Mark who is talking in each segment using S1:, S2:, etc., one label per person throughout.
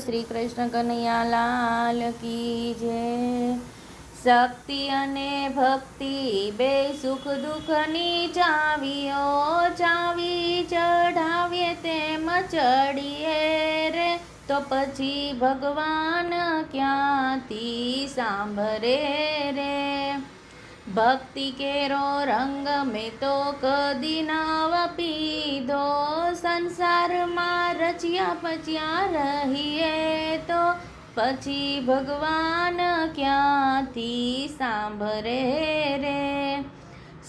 S1: શ્રી કૃષ્ણ કનૈયા લાલ કી જય. શક્તિ અને ભક્તિ બે સુખ દુઃખની ચાવીઓ ચાવી ચઢાવીએ તેમ ચડીએ રે. તો પછી ભગવાન ક્યાંથી સાંભળે રે? ભક્તિ કેરો રંગ મેં તો કદી નવ પીધો સંસારમાં રચ્યા પચ્યા રહીએ તો પછી ભગવાન ક્યાંથી સાંભળે રે?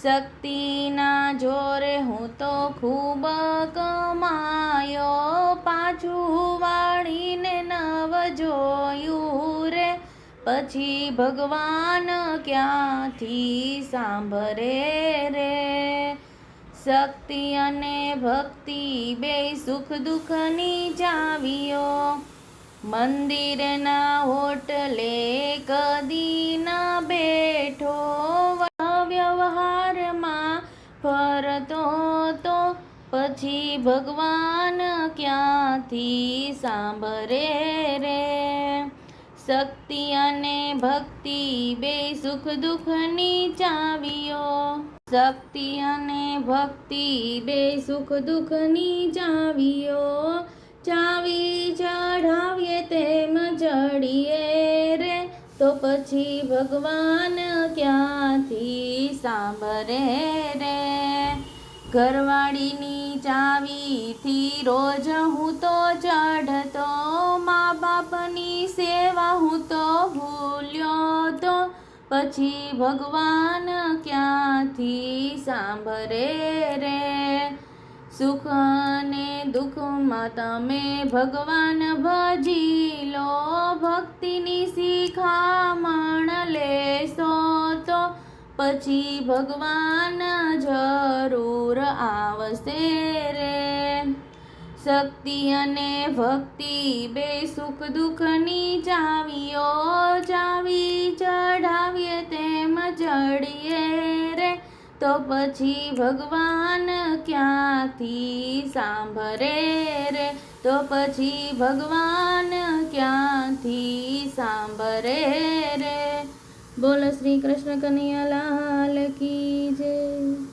S1: શક્તિના જોરે હું તો ખૂબ કમાયો. પાછું વાળીને નવ જોયું રે પછી ભગવાન ક્યાંથી સાંભળે રે? શક્તિ અને ભક્તિ બે સુખ દુઃખની ચાવીઓ. મંદિરના હોટલે કદી ના બેઠો. વ્યવહારમાં ફરતો તો પછી ભગવાન ક્યાંથી સાંભળે રે? શક્તિ અને ભક્તિ બે સુખ દુઃખની ચાવીઓ. શક્તિ અને ભક્તિ બે સુખ દુઃખની ચાવીઓ. ચાવી ચઢાવીએ તેમ ચડીએ રે, તો પછી ભગવાન ક્યાંથી સાંભળે રે? ઘરવાળીની ચાવીથી રોજ હું તો ચઢતો પછી ભગવાન ક્યાંથી સાંભળે રે? સુખ અને દુઃખમાં તમે ભગવાન ભજી લો, ભક્તિની શિખામણ લેશો તો પછી ભગવાન જરૂર આવશે રે. શક્તિ અને ભક્તિ બે સુખ દુઃખની ચાવીઓ ચાવી તો પછી ભગવાન ક્યાંથી સાંભળે રે? તો પછી ભગવાન ક્યાંથી સાંભળે રે? બોલો શ્રી કૃષ્ણ કનૈયા લાલ કી જય.